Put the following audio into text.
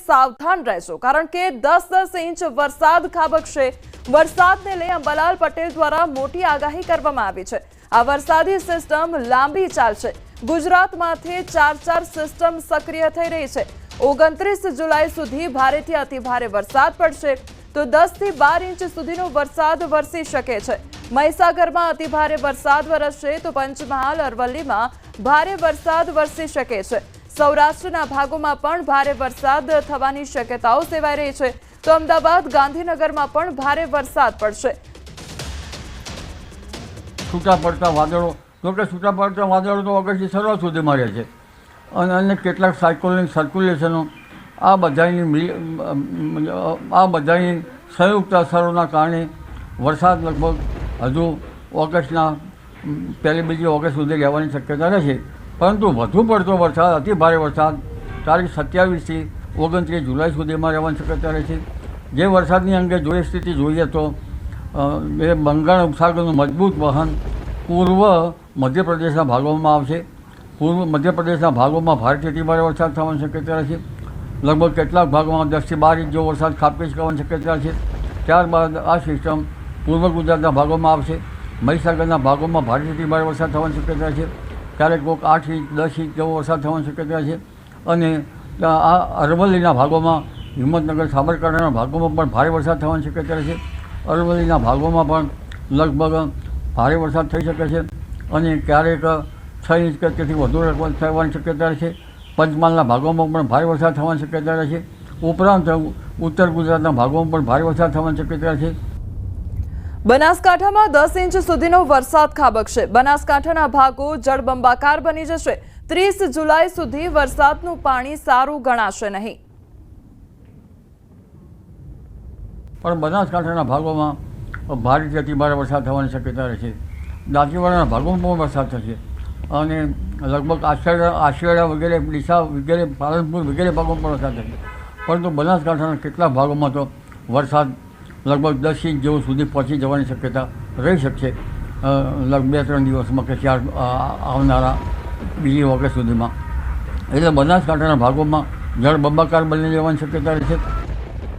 સાવધાન રહેજો કારણ કે દસ દસ ઇંચ વરસાદ ખાબકશે. વરસાદને લઈ અંબાલાલ પટેલ દ્વારા મોટી આગાહી કરવામાં આવી છે. આ વરસાદી સિસ્ટમ લાંબી ચાલશે. ગુજરાતમાંથી ચાર ચાર સિસ્ટમ સક્રિય થઈ રહી છે. ઓગણત્રીસ જુલાઈ સુધી ભારેથી અતિભારે વરસાદ પડશે. તો દસથી બાર ઇંચ સુધીનો વરસાદ વરસી શકે છે. મહીસાગરમાં અતિભારે વરસાદ વરસશે તો પંચમહાલ અરવલ્લીમાં ભારે વરસાદ વરસી શકે છે. સૌરાષ્ટ્રના ભાગોમાં પણ ભારે વરસાદ થવાની શક્યતાઓ સેવાઈ રહી છે. તો અમદાવાદ, ગાંધીનગરમાં પણ ભારે વરસાદ પડશે. છૂટા પડતા વાદળો જોકે છૂટા પડતા વાદળો તો ઓગસ્ટની શરૂઆત સુધીમાં રહે છે. અને અન્ય કેટલાક સાયકોલિક સર્ક્યુલેશનો, આ બધાની આ બધાની સંયુક્ત અસરોના કારણે વરસાદ લગભગ હજુ ઓગસ્ટના પહેલી બીજી ઓગસ્ટ સુધી રહેવાની શક્યતા રહેશે. પરંતુ વધુ પડતો વરસાદ, અતિ ભારે વરસાદ, તારીખ સત્યાવીસથી ઓગણત્રીસ જુલાઈ સુધીમાં રહેવાની શક્યતા રહેશે જે વરસાદની અંગે જોઈએ સ્થિતિ જોઈએ તો એ બંગાળ ઉપસાગરનું મજબૂત વહન પૂર્વ મધ્યપ્રદેશના ભાગોમાં આવશે. પૂર્વ મધ્યપ્રદેશના ભાગોમાં ભારેથી અતિભારે વરસાદ થવાની શક્યતા છે. લગભગ કેટલાક ભાગોમાં દસથી બાર ઇંચ જેવો વરસાદ ખાબકી શકવાની શક્યતા છે. ત્યારબાદ આ સિસ્ટમ પૂર્વ ગુજરાતના ભાગોમાં આવશે. મહીસાગરના ભાગોમાં ભારેથી અતિભારે વરસાદ થવાની શક્યતા છે. ક્યારેક કોઈક આઠ ઇંચ દસ ઇંચ જેવો વરસાદ થવાની શક્યતા છે. અને આ અરવલ્લીના ભાગોમાં, હિંમતનગર, સાબરકાંઠાના ભાગોમાં પણ ભારે વરસાદ થવાની શક્યતા છે. અરવલ્લીના ભાગોમાં પણ લગભગ ભારે વરસાદ થઈ શકે છે અને ક્યારેક છ ઇંચ કે તેથી વધુ થવાની શક્યતા છે. પંચમહાલના ભાગોમાં પણ ભારે વરસાદ થવાની શક્યતા છે. ઉપરાંત ઉત્તર ગુજરાતના ભાગોમાં પણ ભારે વરસાદ થવાની શક્યતા છે. બનાસકાંઠામાં દસ ઇંચ સુધીનો વરસાદ ખાબકશે. બનાસકાંઠાના ભાગો જળબંબાકાર બની જશે. ત્રીસ જુલાઈ સુધી વરસાદનું પાણી સારું ગણાશે નહીં. પણ બનાસકાંઠાના ભાગોમાં ભારેથી અતિભારે વરસાદ થવાની શક્યતા રહેશે દાંતીવાડાના ભાગોમાં પણ વરસાદ થશે. અને લગભગ આશિયા આશિયાળા વગેરે, ડીસા વગેરે, પાલનપુર વગેરે ભાગોમાં પણ વરસાદ થશે. પરંતુ બનાસકાંઠાના કેટલાક ભાગોમાં તો વરસાદ લગભગ દસ ઇંચ જેવું સુધી પહોંચી જવાની શક્યતા રહી શકશે. લગભગ બે ત્રણ દિવસમાં કે ચાર આવનારા બીજી ઓગસ્ટ સુધીમાં. એટલે બનાસકાંઠાના ભાગોમાં જળ બંબાકાર બની જવાની શક્યતા રહેશે.